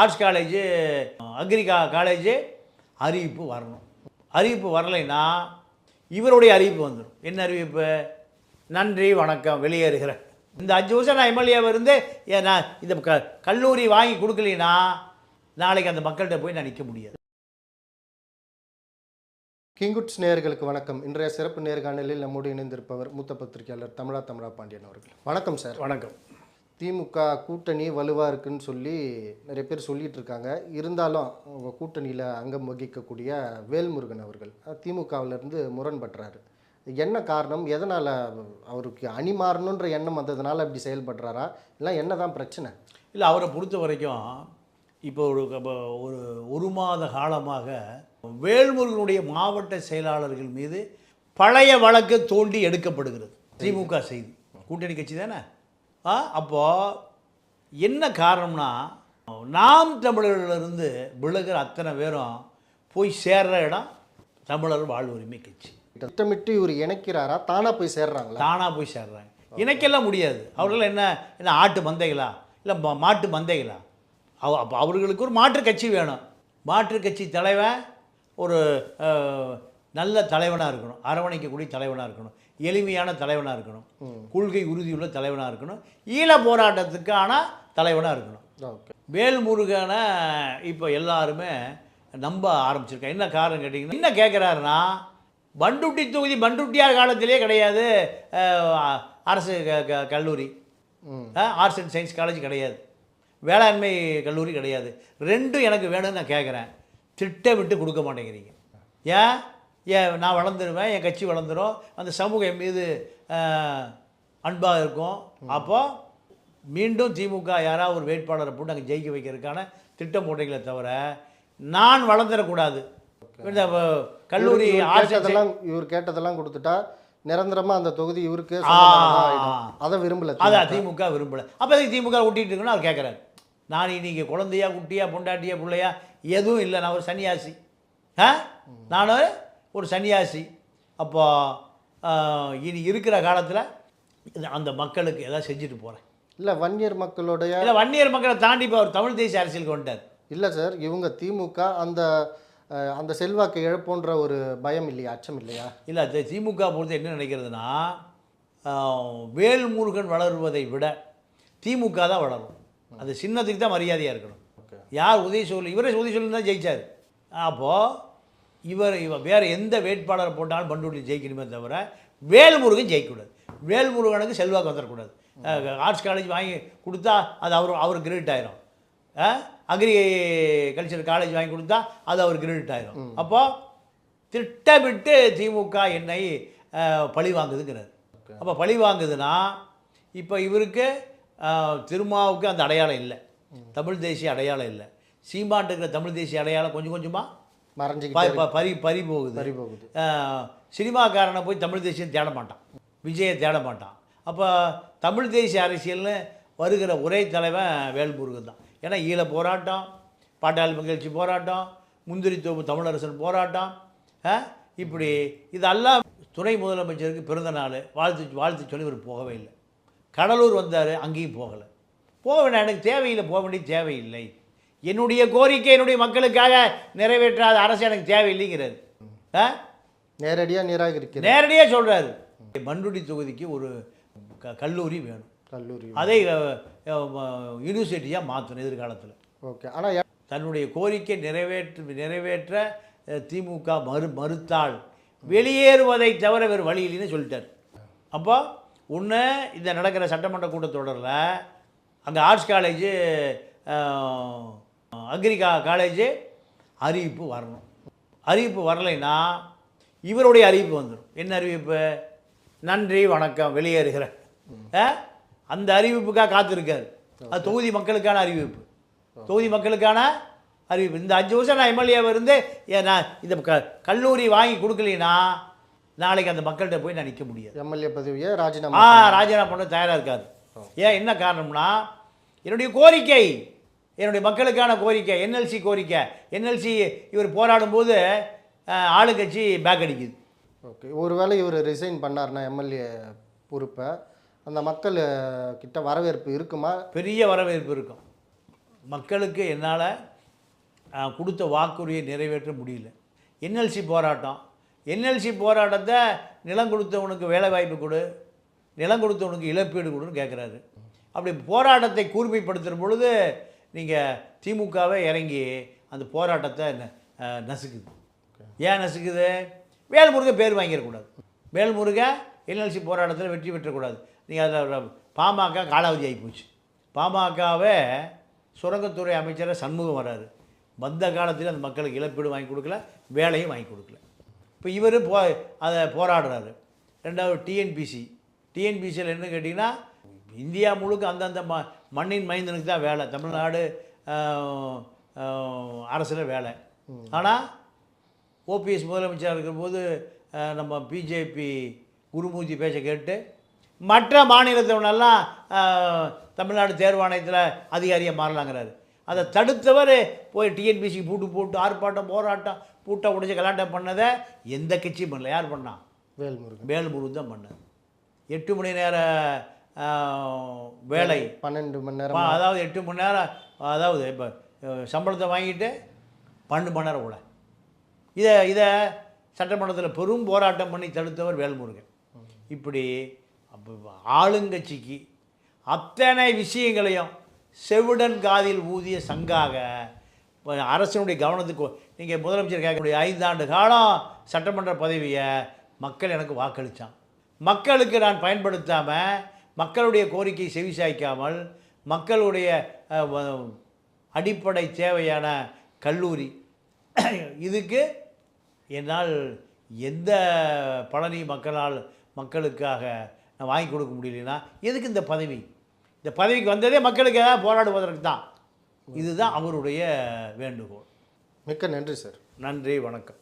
Arts college agri கா college அறிவிப்பு வரணும். அறிவிப்பு வரலைன்னா இவருடைய அறிவிப்பு வந்துடும் என்ன அறிவிப்பு? நன்றி வணக்கம் வெளியேறுகிறேன் இந்த அஞ்சு வருஷம் நான் எம்எல்ஏவை இருந்து நான் இந்த க கல்லூரி வாங்கி கொடுக்கலைன்னா நாளைக்கு அந்த மக்கள்கிட்ட போய் நான் நிற்க முடியாது. கிங்குட்ஸ் நேயர்களுக்கு வணக்கம். இன்றைய சிறப்பு நேர்காணலில் நம்மோடு இணைந்திருப்பவர் மூத்த பத்திரிகையாளர் தமிழா தமிழா பாண்டியன் அவர்கள். வணக்கம் சார். வணக்கம். திமுக கூட்டணி வலுவாக இருக்குன்னு சொல்லி நிறைய பேர் சொல்லிட்டு இருக்காங்க. இருந்தாலும் அவங்க கூட்டணியில் அங்கம் வகிக்கக்கூடிய வேல்முருகன் அவர்கள் திமுகவுல இருந்து முரண்படுறாரு. என்ன காரணம்? எதனால் அவருக்கு அணி மாறணுன்ற எண்ணம் வந்ததுனால அப்படி செயல்படுறாரா? இல்லை என்ன தான் பிரச்சனை? இல்லை அவரை பொறுத்த வரைக்கும் இப்போ ஒரு ஒரு ஒரு மாத காலமாக வேல்முருகனுடைய மாவட்ட செயலாளர்கள் மீது பழைய வழக்கு தோண்டி எடுக்கப்படுகிறது. திமுக செய்தி. கூட்டணி கட்சி தானே? அப்போது என்ன காரணம்னா நாம் தமிழர்களிருந்து விழுகிற அத்தனை பேரும் போய் சேர்ற இடம் தமிழர் வாழ்வுரிமை கட்சி. திட்டமிட்டு இவர் இணைக்கிறாரா? தானாக போய் சேர்றாங்களா? தானாக போய் சேர்றாங்க. இணைக்கெல்லாம் முடியாது. அவர்கள் என்ன என்ன ஆட்டு மந்தைகளா? இல்லை மா- மாட்டு மந்தைகளா? அவ அப்போ அவர்களுக்கு ஒரு மாற்று கட்சி வேணும். மாற்று கட்சி தலைவன் ஒரு அஹ், நல்ல தலைவனாக இருக்கணும். அரவணைக்கக்கூடிய தலைவனாக இருக்கணும். எளிமையான தலைவனாக இருக்கணும். கொள்கை உறுதியுள்ள தலைவனாக இருக்கணும். ஈழ போராட்டத்துக்கான தலைவனாக இருக்கணும். வேல்முருகனை இப்போ எல்லாருமே நம்ப ஆரம்பிச்சிருக்காங்க என்ன காரணம் கேட்டிங்கன்னா என்ன கேட்குறாருன்னா பண்டுட்டி தொகுதி பண்டுட்டியார் காலத்திலே கிடையாது. அரசு க- கல்லூரி. ஆர்ட்ஸ் அண்ட் சயின்ஸ் காலேஜ் கிடையாது. வேளாண்மை கல்லூரி கிடையாது. ரெண்டும் எனக்கு வேணும்னு நான் கேட்குறேன் திட்டமிட்டு கொடுக்க மாட்டேங்கிறீங்க. ஏன்? ஏன் நான் வளர்ந்துருவேன் என் கட்சி வளர்ந்துரும் அந்த சமூகம் என் மீது அன்பாக இருக்கும். அப்போ மீண்டும் திமுக யாராவது ஒரு வேட்பாளரை போட்டு அங்கே ஜெயிக்க வைக்கிறதுக்கான திட்டம் போட்டீங்களே தவிர நான் வளர்ந்துடக்கூடாது இந்த கல்லூரி கேட்டதெல்லாம் இவர் கேட்டதெல்லாம் கொடுத்துட்டா நிரந்தரமா அந்த தொகுதி இவருக்கு. அதை விரும்பல அதான் திமுக. விரும்பல. அப்போ திமுக ஒட்டிட்டு இருக்குன்னு அவர் கேட்குறாரு நான் இன்னைக்கு குழந்தையா குட்டியா பொண்டாட்டியா பிள்ளையா எதுவும் இல்லை. நான் ஒரு சன்னியாசி. ஆ? நான் ஒரு சன்னியாசி. அப்போ இனி இருக்கிற காலத்தில் அந்த மக்களுக்கு ஏதாவது செஞ்சுட்டு போகிறேன் இல்ல வன்னியர் மக்களுடைய இல்லை வன்னியர் மக்களை தாண்டி இப்போ அவர் தமிழ் தேசிய அரசியலுக்கு வந்துட்டார். இல்ல சார் இவங்க திமுக அந்த அந்த செல்வாக்கை இழப்போன்ற ஒரு பயம் இல்லையா அச்சம் இல்லையா? இல்லை அது திமுக பொறுத்து என்ன நினைக்கிறதுனா வேல்முருகன் வளருவதை விட திமுக தான் வளரும். அது சின்னத்துக்கு தான் மரியாதையாக இருக்கணும். யார் உதவி சொல்லு இவரே உதவி சொல்லி தான் ஜெயிச்சார். அப்போது இவர் இவர் வேறு எந்த வேட்பாளரை போட்டாலும் பண்டுட்டி ஜெயிக்கணுமே தவிர வேல்முருகன் ஜெயிக்கக்கூடாது. வேல்முருகனுக்கு செல்வாக்கு வந்துடக்கூடாது ஆர்ட்ஸ் காலேஜ் வாங்கி கொடுத்தா அது அவர் அவர் கிரெடிட் ஆயிரும். அக்ரி கல்ச்சர் காலேஜ் வாங்கி கொடுத்தா அது அவர் கிரெடிட் ஆயிரும். அப்போது திட்டமிட்டு திமுக என்னை பழி வாங்குதுங்கிறார். அப்போ பழி வாங்குதுன்னா இப்போ இவருக்கு திருமாவுக்கு அந்த அடையாளம் இல்லை. தமிழ் தேசிய அடையாளம் இல்லை. சீமான்ட்டு இருக்கிற தமிழ் தேசிய அடையாளம் கொஞ்சம் கொஞ்சமாக மறைஞ்சுக்கிட்டே பறி பறி போகுது பறி போகுது சினிமாக்காரனை போய் தமிழ் தேசியம் தேட மாட்டான். விஜயை தேட மாட்டான். அப்போ தமிழ் தேசிய அரசியல்னு வருகிற ஒரே தலைவன் வேல்முருகன் தான். ஏன்னா ஈழ போராட்டம் பாட்டாளி மகிழ்ச்சி போராட்டம் முந்திரி தோப்பு தமிழரசன் போராட்டம் இப்படி இதெல்லாம் துணை முதலமைச்சருக்கு பிறந்த நாள். வாழ்த்து வாழ்த்து சொல்லி இவர் போகவே இல்லை. கடலூர் வந்தார் அங்கேயும் போகலை. போக வேண்டாம் எனக்கு தேவையில்லை போக வேண்டிய தேவையில்லை. என்னுடைய கோரிக்கை என்னுடைய மக்களுக்காக நிறைவேற்றாத அரசு எனக்கு தேவையில்லைங்கிறாரு ஆ? நேரடியா நிராகரிக்கிறது. நேரடியாக சொல்கிறாரு மண்ணுடி தொகுதிக்கு ஒரு க கல்லூரி வேணும். கல்லூரி அதை யூனிவர்சிட்டியாக மாற்றணும் எதிர்காலத்தில். ஓகே. ஆனா எ- தன்னுடைய கோரிக்கை நிறைவேற்று நிறைவேற்ற திமுக மறு மறுத்தால் வெளியேறுவதை தவிர வேறு வழி இல்லைன்னு சொல்லிட்டார். அப்போ ஒன்று இந்த நடக்கிற சட்டமன்ற கூட்டத்தொடரில் அங்கே ஆர்ட்ஸ் காலேஜு அக்ரி கா காலேஜு அறிவிப்பு வரணும். அறிவிப்பு வரலைன்னா இவருடைய அறிவிப்பு வந்துடும் என்ன அறிவிப்பு? நன்றி வணக்கம் வெளியேறுகிறேன் ஆ? அந்த அறிவிப்புக்காக காத்திருக்காரு. அது தொகுதி மக்களுக்கான அறிவிப்பு. தொகுதி மக்களுக்கான அறிவிப்பு. இந்த அஞ்சு வருஷம் நான் எம்எல்ஏவை இருந்து ஏன் நான் இந்த க கல்லூரி வாங்கி கொடுக்கலைன்னா நாளைக்கு அந்த மக்கள்கிட்ட போய் நான் நிற்க முடியாது. எம்எல்ஏ பதவியை ஆ ராஜினாமா ராஜினாமா பண்ண தயாராக இருக்காது ஏன் என்ன காரணம்னா என்னுடைய கோரிக்கை என்னுடைய மக்களுக்கான கோரிக்கை என்எல்சி கோரிக்கை. என்எல்சி இவர் போராடும்போது அஹ், ஆளுங்கட்சி பேக் அடிக்குது. ஓகே. ஒருவேளை இவர் ரிசைன் பண்ணார்னா எம்எல்ஏ பொறுப்பை அந்த மக்கள் கிட்ட வரவேற்பு இருக்குமா? பெரிய வரவேற்பு இருக்கும். மக்களுக்கு என்னால் கொடுத்த வாக்குறுதியை நிறைவேற்ற முடியல. என்எல்சி போராட்டம். என்எல்சி போராட்டத்தை நிலம் கொடுத்தவனுக்கு வேலை வாய்ப்பு கொடு நிலம் கொடுத்தவனுக்கு இழப்பீடு கொடுன்னு கேட்குறாரு அப்படி போராட்டத்தை கூர்மைப்படுத்துகிற பொழுது நீங்கள் திமுகவே இறங்கி அந்த போராட்டத்தை ந- நசுக்குது. ஏன் நசுக்குது? வேல்முருகன் பேர் வாங்கிடக்கூடாது வேல்முருகன் என்எல்சி போராட்டத்தில் வெற்றி பெற்றக்கூடாது. நீங்கள் அதில் பாமக காலாவதி ஆகி போச்சு. பாமகவே சுரங்கத்துறை அமைச்சராக சண்முகம் வராரு. வந்த காலத்தில் அந்த மக்களுக்கு இழப்பீடு வாங்கி கொடுக்கல வேலையும் வாங்கி கொடுக்கல. இப்போ இவர் போ அதை போராடுறாரு. ரெண்டாவது டிஎன்பிசி டிஎன்பிசியில் என்ன கேட்டிங்கன்னா இந்தியா முழுக்க அந்தந்த ம மண்ணின் மைந்தனுக்கு தான் வேலை. தமிழ்நாடு அரசில் வேலை. ஆனால் ஓபிஎஸ் முதலமைச்சராக இருக்கிறபோது அஹ், நம்ம பிஜேபி குருமூர்த்தி பேச்சை கேட்டு மற்ற மாநிலத்தவனெல்லாம் அஹ், தமிழ்நாடு தேர்வாணையத்தில் அதிகாரியாக மாறலாங்கிறாரு. அதை தடுத்தவர் போய் டிஎன்பிசி பூட்டு போட்டு ஆர்ப்பாட்டம் போராட்டம் பூட்டை உடைச்சு கலாட்டம் பண்ணதை எந்த கட்சியும் பண்ணல. யார் பண்ணா? வேல்முருகன். வேல்முருகன் தான் பண்ணார். எட்டு மணி நேர அஹ், வேலை. பன்னெண்டு மணி நேரம். அதாவது எட்டு மணி நேரம் அதாவது இப்போ சம்பளத்தை வாங்கிட்டு பன்னெண்டு மணி நேரம் கூட. இதை இதை சட்டமன்றத்தில் பெரும் போராட்டம் பண்ணி தடுத்தவர் வேல்முருகன். இப்படி அப்ப ஆளுங்கட்சிக்கு அத்தனை விஷயங்களையும் செவிடன் காதில் ஊதிய சங்காக அரசனுடைய கவனத்துக்கு நீங்கள் முதலமைச்சர் கேட்கக்கூடிய ஐந்தாண்டு காலம் சட்டமன்ற பதவியை மக்கள் எனக்கு வாக்களித்தான் மக்களுக்கு நான் பயன்படுத்தாமல் மக்களுடைய கோரிக்கை செவிசாய்க்காமல் மக்களுடைய அடிப்படை தேவையான கல்லூரி. இதுக்கு என்னால் எந்த பலனி மக்களால் மக்களுக்காக நான் வாங்கி கொடுக்க முடியலனா எதுக்கு இந்த பதவி? இந்த பதவிக்கு வந்ததே மக்களுக்காக போராடுவதற்கு தான். இதுதான் அவருடைய வேண்டுகோள். மிக்க நன்றி சார். நன்றி வணக்கம்.